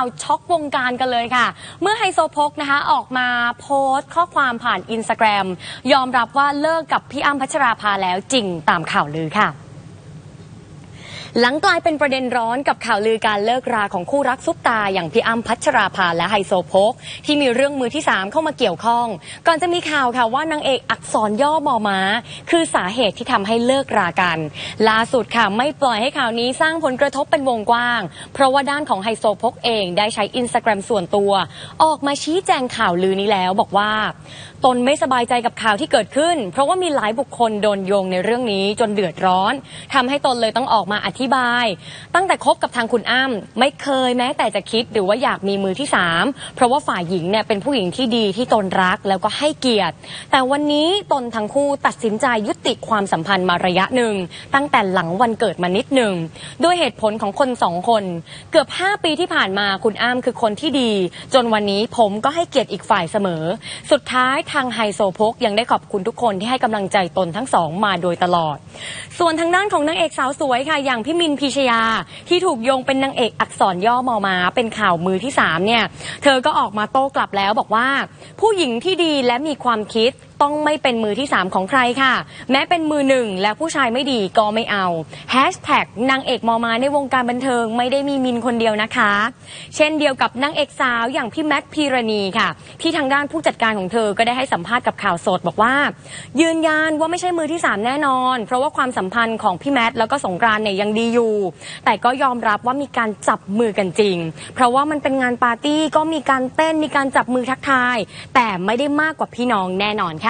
าวช็อกวงการกันเลยค่ะ เมื่อไฮโซโพกนะคะออกมาโพสต์ข้อความผ่านอินสตาแกรมยอมรับว่าเลิกกับพี่อ้ำพัชราภาแล้วจริงตามข่าวลือค่ะ หลังกลายเป็นประเด็นร้อนกับข่าวลือการเลิกราของคู่รักซุปตา อย่างพี่อ้ำพัชราภาและไฮโซโพกที่มีเรื่องมือที่ 3 เข้ามาเกี่ยวข้อง ก่อนจะมีข่าวค่ะว่านางเอกอักษรย่อมอม้า คือสาเหตุที่ทำให้เลิกรากัน ล่าสุดค่ะไม่ปล่อยให้ข่าวนี้สร้างผลกระทบเป็นวงกว้าง เพราะว่าด้านของไฮโซโพกเองได้ใช้อินสตาแกรมส่วนตัว ออกมาชี้แจงข่าวลือนี้แล้วบอกว่า ตนไม่สบายใจกับข่าวที่เกิดขึ้น เพราะว่ามีหลายบุคคลโดนโยงในเรื่องนี้จนเดือดร้อนทำให้ตนเลยต้องออกมาอธิบาย ตั้งแต่คบกับทางคุณอ้ำไม่เคยแม้แต่จะคิดหรือว่าอยากมีมือที่สามเพราะว่าฝ่ายหญิงเนี่ยเป็นผู้หญิงที่ดีที่ตนรักแล้วก็ให้เกียรติ แต่วันนี้ตนทั้งคู่ตัดสินใจยุติความสัมพันธ์มาระยะหนึ่ง ตั้งแต่หลังวันเกิดมานิดหนึ่งด้วยเหตุผลของคนสองคน เกือบ 5 ปีที่ผ่านมาคุณอ้ำคือคนที่ดี จนวันนี้ผมก็ให้เกียรติอีกฝ่ายเสมอ สุดท้ายทางไฮโซโพกยังได้ขอบคุณทุกคนที่ให้กำลังใจตนทั้งสองมาโดยตลอด ส่วนทางด้านของนางเอกสาวสวยค่ะอย่างพี่มินพีชยา ที่ถูกโยงเป็นนางเอกอักษรย่อมอมา เป็นข่าวมือที่สามเนี่ย เธอก็ออกมาโต้กลับแล้วบอกว่า ผู้หญิงที่ดีและมีความคิด ต้องไม่เป็นมือที่ 3 ของใครค่ะ แม้เป็นมือหนึ่งและผู้ชายไม่ดีก็ไม่เอาแฮชแท็กนางเอกมอมาในวงการบันเทิงไม่ได้มีมินคนเดียวนะคะ เช่นเดียวกับนางเอกสาวอย่างพี่แมทพีรณีค่ะ ที่ทางด้านผู้จัดการของเธอก็ได้ให้สัมภาษณ์กับข่าวสดบอกว่า ยืนยันว่าไม่ใช่มือที่ 3 แน่นอน เพราะว่าความสัมพันธ์ของพี่แมทแล้วก็สงกรานเนี่ยยังดีอยู่ แต่ก็ยอมรับว่ามีการจับมือกันจริง เพราะว่ามันเป็นงานปาร์ตี้ก็มีการเต้นมีการจับมือทักทาย แต่ไม่ได้มากกว่าพี่น้องแน่นอนค่ะ